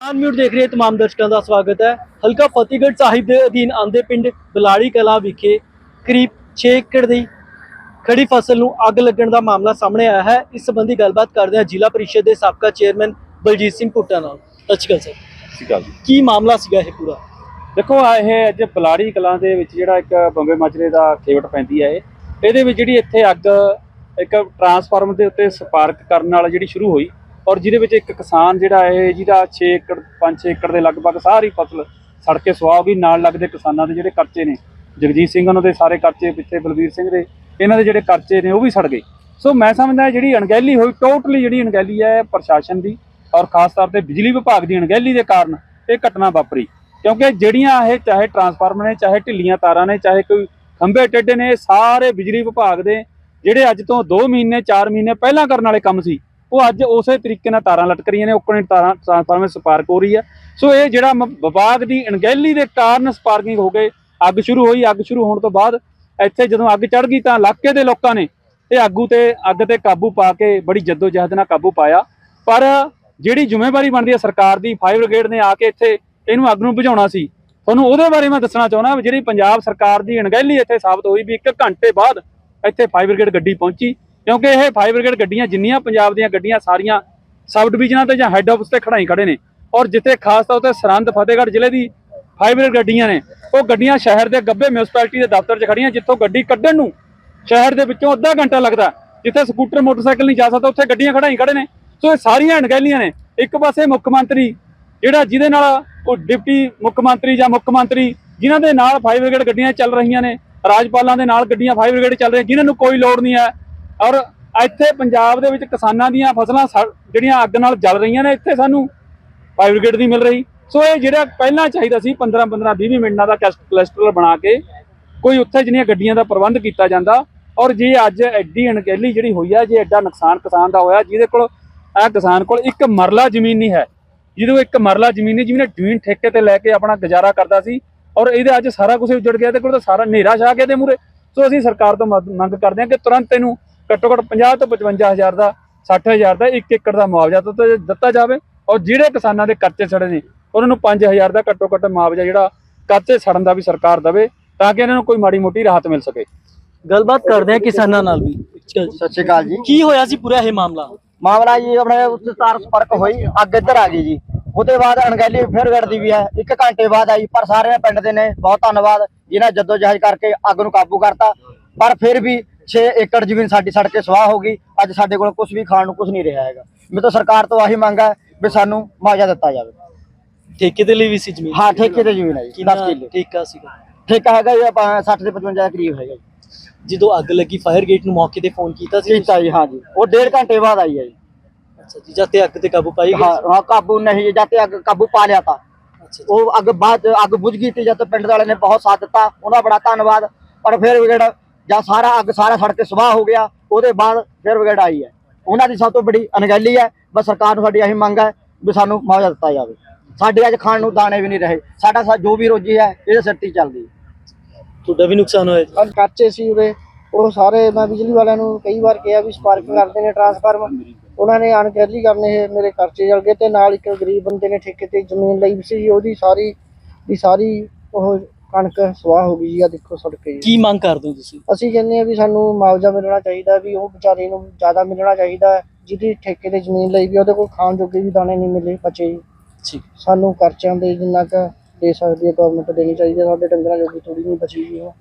Unmute ਦੇਖ ਰਹੇ ਤਮਾਮ ਦਰਸ਼ਕਾਂ ਦਾ ਸਵਾਗਤ ਹੈ। ਹਲਕਾ ਫਤਿਹਗੜ੍ਹ ਸਾਹਿਬ ਦੇ ਅਧੀਨ ਆਉਂਦੇ ਪਿੰਡ ਬਲਾੜੀ ਕਲਾ ਵਿਖੇ ਕਰੀਬ 6 ਏਕੜ ਦੀ ਖੜੀ ਫਸਲ ਨੂੰ ਅੱਗ ਲੱਗਣ ਦਾ ਮਾਮਲਾ ਸਾਹਮਣੇ ਆਇਆ ਹੈ। ਇਸ ਸੰਬੰਧੀ ਗੱਲਬਾਤ ਕਰਦੇ ਹਾਂ ਜ਼ਿਲ੍ਹਾ ਪਰਿਸ਼ਦ ਦੇ ਸਾਬਕਾ ਚੇਅਰਮੈਨ ਬਲਜੀਤ ਸਿੰਘ ਭੁੱਟਾ ਨਾਲ। ਅੱਛਾ ਸਰ ਸਿਕਲ ਜੀ। ਕੀ ਮਾਮਲਾ ਸੀਗਾ ਇਹ ਪੂਰਾ? ਦੇਖੋ ਆ ਇਹ ਅੱਜ ਬਲਾੜੀ ਕਲਾਂ ਦੇ ਵਿੱਚ ਜਿਹੜਾ ਇੱਕ ਬੰਬੇ ਮਾਜਰੇ ਦਾ ਖੇਵਟ ਪੈਂਦੀ ਹੈ ਇਹ। ਇਹਦੇ ਵਿੱਚ ਜਿਹੜੀ ਇੱਥੇ ਅੱਗ ਇੱਕ ਟਰਾਂਸਫਾਰਮਰ ਦੇ ਉੱਤੇ ਸਪਾਰਕ ਕਰਨ ਨਾਲ ਜਿਹੜੀ ਸ਼ੁਰੂ ਹੋਈ ਔਰ ਜਿਹਦੇ ਵਿੱਚ ਇੱਕ ਕਿਸਾਨ ਜਿਹੜਾ ਇਹ ਜਿਹਦਾ 6 ਏਕੜ 5-6 ਏਕੜ ਦੇ ਲਗਭਗ ਸਾਰੀ ਫਸਲ ਸੜ ਕੇ ਸੁਆਹ ਹੋ ਗਈ। ਨਾਲ ਲੱਗਦੇ ਕਿਸਾਨਾਂ ਦੇ ਜਿਹੜੇ ਕਰਚੇ ਨੇ, ਜਗਜੀਤ ਸਿੰਘ ਉਹਨਾਂ ਦੇ ਸਾਰੇ ਕਰਚੇ ਪਿੱਛੇ ਬਲਬੀਰ ਸਿੰਘ ਦੇ, ਇਹਨਾਂ ਦੇ ਜਿਹੜੇ ਕਰਚੇ ਨੇ ਉਹ ਵੀ ਸੜ ਗਏ। ਸੋ ਮੈਂ ਸਮਝਦਾ ਜਿਹੜੀ ਅਣਗਹਿਲੀ ਹੋਈ ਟੋਟਲੀ ਜਿਹੜੀ ਅਣਗਹਿਲੀ ਹੈ ਪ੍ਰਸ਼ਾਸਨ ਦੀ ਔਰ ਖਾਸ ਤੌਰ ਤੇ ਬਿਜਲੀ ਵਿਭਾਗ ਦੀ ਅਣਗਹਿਲੀ ਦੇ ਕਾਰਨ ਇਹ ਘਟਨਾ ਵਾਪਰੀ। ਕਿਉਂਕਿ ਜਿਹੜੀਆਂ ਇਹ ਚਾਹੇ ਟਰਾਂਸਫਾਰਮਰ ਨੇ, ਚਾਹੇ ਢਿੱਲੀਆਂ ਤਾਰਾਂ ਨੇ, ਚਾਹੇ ਕੋਈ ਖੰਭੇ ਟੇਢੇ ਨੇ, ਇਹ ਸਾਰੇ ਬਿਜਲੀ ਵਿਭਾਗ ਦੇ ਜਿਹੜੇ ਅੱਜ ਤੋਂ 2 ਮਹੀਨੇ 4 ਮਹੀਨੇ ਪਹਿਲਾਂ ਕਰਨ ਵਾਲੇ ਕੰਮ ਸੀ। ਉਹ ਅੱਜ ਉਸੇ ਤਰੀਕੇ ਨਾਲ ਤਾਰਾਂ ਲਟਕ ਰਹੀਆਂ ਨੇ ਉੱਕਣੇ ਤਾਰਾਂ ਟਰਾਂਸਫਾਰਮਰ ਸਪਾਰਕ ਹੋ ਰਹੀ ਹੈ। ਸੋ ਇਹ ਜਿਹੜਾ ਮ- ਵਿਭਾਗ ਦੀ ਅਣਗਹਿਲੀ ਦੇ ਕਾਰਨ ਸਪਾਰਕਿੰਗ ਹੋ ਗਏ, ਅੱਗ ਸ਼ੁਰੂ ਹੋਈ, ਅੱਗ ਸ਼ੁਰੂ ਹੋਣ ਤੋਂ ਬਾਅਦ ਇੱਥੇ ਜਦੋਂ ਅੱਗ ਚੜ ਗਈ ਤਾਂ ਇਲਾਕੇ ਦੇ ਲੋਕਾਂ ਨੇ ਇਹ ਆਗੂ ਤੇ ਅੱਗ ਤੇ ਕਾਬੂ ਪਾ ਕੇ ਬੜੀ ਜਹਿਦ ਨਾਲ ਕਾਬੂ ਪਾਇਆ। ਪਰ ਜਿਹੜੀ ਜ਼ਿੰਮੇਵਾਰੀ ਬਣਦੀ ਹੈ ਸਰਕਾਰ ਦੀ, ਫਾਇਰ ਬ੍ਰਿਗੇਡ ਨੇ ਆ ਕੇ ਇੱਥੇ ਇਹਨੂੰ ਅੱਗ ਨੂੰ ਬੁਝਾਉਣਾ ਸੀ। ਤੁਹਾਨੂੰ ਉਹਦੇ ਬਾਰੇ ਮੈਂ ਦੱਸਣਾ ਚਾਹੁੰਦਾ ਜਿਹੜੀ ਪੰਜਾਬ ਸਰਕਾਰ ਦੀ ਅਣਗਹਿਲੀ ਇੱਥੇ ਸਾਬਤ ਹੋਈ ਵੀ ਇੱਕ ਘੰਟੇ ਬਾਅਦ ਇੱਥੇ ਫਾਇਰ ਬ੍ਰਿਗੇਡ ਗੱਡੀ ਪਹੁੰਚੀ। ਕਿਉਂਕਿ ਇਹ ਫਾਇਰ ਬ੍ਰਿਗੇਡ ਗੱਡੀਆਂ ਜਿੰਨੀਆਂ ਪੰਜਾਬ ਦੀਆਂ ਗੱਡੀਆਂ ਸਾਰੀਆਂ ਸਬ ਡਿਵੀਜ਼ਨਾਂ ਤੇ ਜਾਂ ਹੈੱਡ ਆਫਿਸ ਤੇ ਖੜਾਈ ਖੜੇ ਨੇ ਔਰ ਜਿੱਥੇ ਖਾਸ ਤੌਰ ਤੇ ਸਰਹੰਦ ਫਤਿਹਗੜ੍ਹ ਜ਼ਿਲ੍ਹੇ ਦੀ ਫਾਇਰ ਬ੍ਰਿਗੇਡ ਗੱਡੀਆਂ ਨੇ, ਉਹ ਗੱਡੀਆਂ ਸ਼ਹਿਰ ਦੇ ਗੱਬੇ ਮਿਊਨਿਸਪੈਲਿਟੀ ਦੇ ਦਫ਼ਤਰ 'ਚ ਖੜੀਆਂ ਜਿੱਥੋਂ ਗੱਡੀ ਕੱਢਣ ਨੂੰ ਸ਼ਹਿਰ ਦੇ ਵਿੱਚੋਂ ਅੱਧਾ ਘੰਟਾ ਲੱਗਦਾ, ਜਿੱਥੇ ਸਕੂਟਰ, ਮੋਟਰਸਾਈਕਲ ਨਹੀਂ ਜਾ ਸਕਦਾ, ਉੱਥੇ ਗੱਡੀਆਂ ਖੜਾਈ ਖੜੇ ਨੇ। ਸੋ ਇਹ ਸਾਰੀਆਂ ਅਣਗਹਿਲੀਆਂ ਨੇ। ਇੱਕ ਪਾਸੇ ਮੁੱਖ ਮੰਤਰੀ ਜਿਹੜਾ ਜਿਹਦੇ ਨਾਲ ਉਹ ਡਿਪਟੀ ਮੁੱਖ ਮੰਤਰੀ ਜਾਂ ਮੁੱਖ ਮੰਤਰੀ ਜਿਨ੍ਹਾਂ ਦੇ ਨਾਲ ਫਾਇਰ ਬ੍ਰਿਗੇਡ ਗੱਡੀਆਂ ਚੱਲ ਰਹੀਆਂ ਨੇ, ਰਾਜਪਾਲਾਂ ਦੇ ਨਾਲ ਗੱਡੀਆਂ ਫਾਇਰ ਬ੍ਰਿਗੇਡ ਚੱਲ ਰਹੀਆਂ, ਜਿਨ੍ਹਾਂ ਨੂੰ ਕੋਈ ਲੋੜ ਨਹੀਂ ਹੈ। ਔਰ ਇੱਥੇ ਪੰਜਾਬ ਦੇ ਵਿੱਚ ਕਿਸਾਨਾਂ ਦੀਆਂ ਫਸਲਾਂ ਸੜ- ਜਿਹੜੀਆਂ ਅੱਗ ਨਾਲ ਜਲ ਰਹੀਆਂ ਨੇ, ਇੱਥੇ ਸਾਨੂੰ ਫਾਇਰ ਬ੍ਰਿਗੇਡ ਦੀ ਮਿਲ ਰਹੀ। ਸੋ ਇਹ ਜਿਹੜਾ ਪਹਿਲਾਂ ਚਾਹੀਦਾ ਸੀ 15 15 20 ਮਿੰਟਾਂ ਦਾ ਕੈਸ- ਕਲਸਟਰ ਬਣਾ ਕੇ ਕੋਈ ਉੱਥੇ ਜਿਹੜੀਆਂ ਗੱਡੀਆਂ ਦਾ ਪ੍ਰਬੰਧ ਕੀਤਾ ਜਾਂਦਾ। ਔਰ ਜੇ ਅੱਜ ਐਡੀ ਅਣਗਹਿਲੀ ਜਿਹੜੀ ਹੋਈ ਆ, ਜੇ ਐਡਾ ਨੁਕਸਾਨ ਕਿਸਾਨ ਦਾ ਹੋਇਆ, ਜਿਹਦੇ ਕੋਲ ਇਹ ਕਿਸਾਨ ਕੋਲ ਇੱਕ ਮਰਲਾ ਜ਼ਮੀਨ ਨਹੀਂ ਹੈ, ਜਿਹਦੇ ਕੋਲ ਇੱਕ ਮਰਲਾ ਜ਼ਮੀਨ ਨਹੀਂ, ਜਿਹਨੇ ਜ਼ਮੀਨ ਠੇਕੇ ਤੇ ਲੈ ਕੇ ਆਪਣਾ ਗੁਜ਼ਾਰਾ ਕਰਦਾ ਸੀ, ਔਰ ਇਹਦੇ ਅੱਜ ਸਾਰਾ ਕੁਝ ਉਜੜ ਗਿਆ ਤੇ ਕੋਲ ਤਾਂ ਸਾਰਾ ਹਨੇਰਾ ਛਾ ਗਿਆ ਤੇ ਮੂਰੇ ਸੋ ਅਸੀਂ ਸਰਕਾਰ ਤੋਂ ਮੰਗ ਕਰਦੇ ਹਾਂ ਕਿ ਤੁਰੰਤ ਇਹਨੂੰ ਘੱਟੋ ਘੱਟ 50 ਤੋਂ 55 ਹਜ਼ਾਰ ਦਾ 60 ਹਜ਼ਾਰ ਦਾ 1 ਏਕੜ ਦਾ ਮੁਆਵਜ਼ਾ ਦਿੱਤਾ ਦਿੱਤਾ ਜਾਵੇ ਔਰ ਜਿਹੜੇ ਕਿਸਾਨਾਂ ਦੇ ਕਰਜ਼ੇ ਸੜੇ ਨੇ ਉਹਨਾਂ ਨੂੰ 5000 ਦਾ ਘੱਟੋ ਘੱਟ ਮੁਆਵਜ਼ਾ ਜਿਹੜਾ ਕਰਜ਼ੇ ਸੜਨ ਦਾ ਵੀ ਸਰਕਾਰ ਦੇਵੇ ਤਾਂ ਕਿ ਇਹਨਾਂ ਨੂੰ ਕੋਈ ਮਾੜੀ ਮੋਟੀ ਰਾਹਤ ਮਿਲ ਸਕੇ। ਗੱਲਬਾਤ ਕਰਦੇ ਹਾਂ ਕਿਸਾਨਾਂ ਨਾਲ ਵੀ। ਸਤਿ ਸ਼੍ਰੀ ਅਕਾਲ ਜੀ। ਕੀ ਹੋਇਆ ਸੀ ਪੂਰਾ ਇਹ ਮਾਮਲਾ? ਮਾਮਲਾ ਜੀ ਆਪਣੇ ਉੱਤੇ ਤਾਰ ਸੰਪਰਕ ਹੋਈ ਅੱਗ ਇੱਧਰ ਆ ਗਈ ਜੀ। ਉਹਦੇ ਬਾਅਦ ਅਣਗਹਿਲੀ ਫਿਰ ਗੜਦੀ ਵੀ ਹੈ। ਇੱਕ ਘੰਟੇ ਬਾਅਦ ਆਈ ਪਰ ਸਾਰੇ ਪਿੰਡ ਦੇ ਨੇ ਬਹੁਤ ਧੰਨਵਾਦ। ਜਿਨ੍ਹਾਂ ਜੱਦੋ ਜਹਿਦ ਕਰਕੇ ਅੱਗ ਨੂੰ ਕਾਬੂ ਕਰਤਾ। ਪਰ ਫਿਰ ਵੀ 6 ਏਕੜ ਜ਼ਮੀਨ ਸਾਡੀ ਸੜ ਕੇ ਸਵਾਹ ਹੋ ਗਈ ਅੱਜ ਸਾਡੇ ਕੋਲ ਕੁਝ ਵੀ ਖਾਣ ਨੂੰ ਕੁਝ ਨਹੀਂ ਰਿਹਾ ਹੈਗਾ। ਮੇਰੇ ਤੋਂ ਸਰਕਾਰ ਤੋਂ ਆਹੀ ਮੰਗ ਹੈ ਵੀ ਸਾਨੂੰ ਮੁਆਵਜ਼ਾ ਦਿੱਤਾ ਜਾਵੇ। ਠੇਕੇ ਦੇ ਲਈ ਵੀ ਸੀ ਜ਼ਮੀਨ? ਹਾਂ ਠੇਕੇ ਤੇ ਜ਼ਮੀਨ ਹੈ ਜੀ 10 ਕਿੱਲੇ। ਠੇਕਾ ਸੀਗਾ? ਠੇਕਾ ਹੈਗਾ ਜੀ ਆਪਾਂ 60 ਤੇ 55 ਦੇ ਕਰੀਬ ਹੈਗਾ ਜੀ। ਜਦੋਂ ਅੱਗ ਲੱਗੀ ਫਾਇਰ ਗੇਟ ਨੂੰ ਮੌਕੇ ਤੇ ਫੋਨ ਕੀਤਾ ਸੀ ਕੀਤਾ ਜੀ ਹਾਂ ਜੀ। ਉਹ ਡੇਢ ਘੰਟੇ ਬਾਅਦ ਆਈ ਹੈ ਜੀ। ਅੱਛਾ ਜੀ ਜਦ ਤੇ ਅੱਗ ਤੇ ਕਾਬੂ ਪਾਈ ਗਈ ਹਾਂ ਕਾਬੂ ਨਹੀਂ ਜਾਤੇ ਅੱਗ ਕਾਬੂ ਪਾ ਲਿਆ ਤਾ। ਉਹ ਅੱਗ ਬਾਅਦ ਅੱਗ ਬੁਝ ਗਈ ਤੇ ਜਦ ਪਿੰਡ ਵਾਲੇ ਨੇ ਬਹੁਤ ਸਾਥ ਦਿੱਤਾ ਉਹਦਾ ਬੜਾ ਧੰਨਵਾਦ। ਪਰ ਫਿਰ ਜਿਹੜਾ ਜਦ ਸਾਰਾ ਅੱਗ ਸਾਰਾ ਸੜ ਕੇ ਸੁਆਹ ਹੋ ਗਿਆ ਉਹਦੇ ਬਾਅਦ ਫਿਰ ਵਿਗੜ ਆਈ ਹੈ। ਉਹਨਾਂ ਦੀ ਸਭ ਤੋਂ ਬੜੀ ਅਣਗਹਿਲੀ ਹੈ ਬਸ ਸਰਕਾਰ ਨੂੰ ਸਾਡੀ ਇਹੀ ਮੰਗ ਹੈ ਵੀ ਸਾਨੂੰ ਮੁਆਵਜ਼ਾ ਦਿੱਤਾ ਜਾਵੇ। ਸਾਡੇ ਅੱਜ ਖਾਣ ਨੂੰ ਦਾਣੇ ਵੀ ਨਹੀਂ ਰਹੇ। ਸਾਡਾ ਸਾ- ਜੋ ਵੀ ਰੋਜੀ ਹੈ ਇਹਦੇ ਸਿਰ ਤੇ ਚੱਲਦੀ ਤੁਹਾਡਾ ਵੀ ਨੁਕਸਾਨ ਹੋਇਆ ਜੀ? ਅੱਜ ਕੱਚੇ ਸੀ ਉਰੇ। ਉਹ ਸਾਰੇ ਮੈਂ ਬਿਜਲੀ ਵਾਲਿਆਂ ਨੂੰ ਕਈ ਵਾਰ ਕਿਹਾ ਵੀ ਸਪਾਰਕਿੰਗ ਕਰਦੇ ਨੇ ਟਰਾਂਸਫਾਰਮਰ ਉਹਨਾਂ ਨੇ ਅਣਗਹਿਲੀ ਕਰਨੇ ਇਹ ਮੇਰੇ ਖਰਚੇ ਜਲ ਗਏ ਤੇ ਨਾਲ ਇੱਕ ਗਰੀਬ ਬੰਦੇ ਨੇ ਠੇਕੇ ਤੇ ਜ਼ਮੀਨ ਲਈ ਸੀ। ਉਹਦੀ ਸਾਰੀ ਦੀ ਸਾਰੀ ਉਹ ਕਣਕ ਸਵਾਹ ਹੋ ਗਈ ਜੀ ਆ ਦੇਖੋ ਸੜਕੇ ਕੀ ਮੰਗ ਕਰਦੇ ਹੋ ਤੁਸੀਂ ਅਸੀਂ ਕਹਿੰਦੇ ਆ ਵੀ ਸਾਨੂੰ ਮੁਆਵਜ਼ਾ ਮਿਲਣਾ ਚਾਹੀਦਾ ਵੀ ਉਹ ਵਿਚਾਰੇ ਨੂੰ ਜ਼ਿਆਦਾ ਮਿਲਣਾ ਚਾਹੀਦਾ। ਜਿਹਦੀ ਠੇਕੇ ਤੇ ਜ਼ਮੀਨ ਲਈ ਵੀ ਉਹਦੇ ਕੋਲ ਖਾਣ ਜੋਗੇ ਵੀ ਦਾਣੇ ਨਹੀਂ ਮਿਲੇ ਬਚੇ ਜੀ। ਸਾਨੂੰ ਖਰਚਿਆਂ ਦੇ ਜਿੰਨਾ ਕੁ ਦੇ ਸਕਦੀ ਹੈ ਗਵਰਨਮੈਂਟ ਦੇਣੀ ਚਾਹੀਦੀ ਹੈ ਸਾਡੇ ਡੰਗਰਾਂ ਜੋਗੀ ਥੋੜੀ ਨਹੀਂ ਬਚੀ ਜੀ ਉਹ